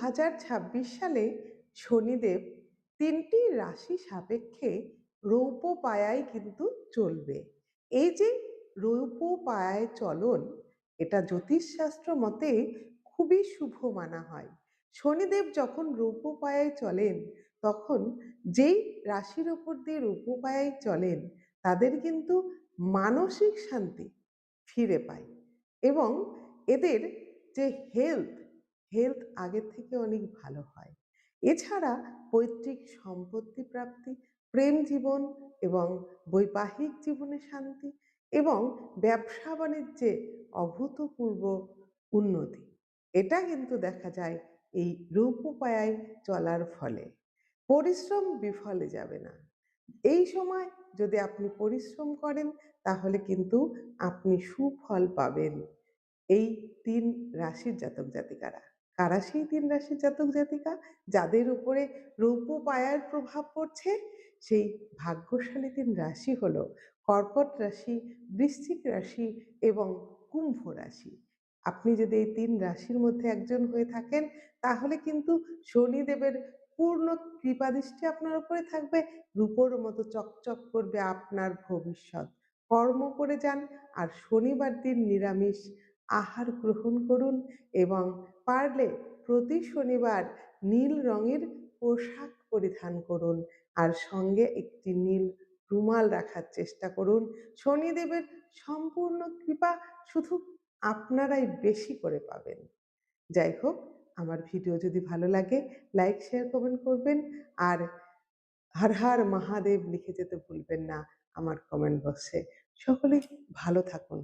সালে শনিদেব তিনটি রাশি সাপেক্ষে রৌপ্য পায়ায় কিন্তু চলবে। এই যে রৌপ্য পায়ায় চলন, এটা জ্যোতিষশাস্ত্র মতে খুবই শুভ মানা হয়। শনিদেব যখন রৌপ্য পায়ায় চলেন, তখন যেই রাশির ওপর দিয়ে রৌপ্য পায়ায় চলেন, তাদের কিন্তু মানসিক শান্তি ফিরে পায় এবং এদের যে হেলথ হেলথ আগের থেকে অনেক ভালো হয়। এছাড়া পৈতৃক সম্পত্তি প্রাপ্তি, প্রেম জীবন এবং বৈবাহিক জীবনে শান্তি এবং ব্যবসা বাণিজ্যে অভূতপূর্ব উন্নতি। এটা কিন্তু দেখা যায় এই রূপোপায়ায় চলার ফলে। পরিশ্রম বিফলে যাবে না। এই সময় যদি আপনি পরিশ্রম করেন, তাহলে কিন্তু আপনি সুফল পাবেন এই তিন রাশির জাতক জাতিকারা। কারা সেই তিন রাশির জাতক জাতিকা যাদের উপরে রৌপ্য পায়ার প্রভাব পড়ছে, সেই ভাগ্যশালী তিন রাশি হল কর্কট রাশি, বৃশ্চিক রাশি এবং কুম্ভ রাশি। আপনি যদি এই তিন রাশির মধ্যে একজন হয়ে থাকেন, তাহলে কিন্তু শনিদেবের পূর্ণ কৃপাদৃষ্টি আপনার উপরে থাকবে, রূপোর মতো চকচক করবে আপনার ভবিষ্যৎ। কর্ম করে যান, আর শনিবার দিন নিরামিষ আহার গ্রহণ করুন এবং পারলে প্রতি শনিবার নীল রঙের পোশাক পরিধান করুন আর সঙ্গে একটি নীল রুমাল রাখার চেষ্টা করুন। শনিদেবের সম্পূর্ণ কৃপা শুধু আপনারাই বেশি করে পাবেন। যাই হোক, আমার ভিডিও যদি ভালো লাগে, লাইক, শেয়ার, কমেন্ট করবেন আর হর হর মহাদেব লিখে যেতে ভুলবেন না আমার কমেন্ট বক্সে। সকলেই ভালো থাকুন।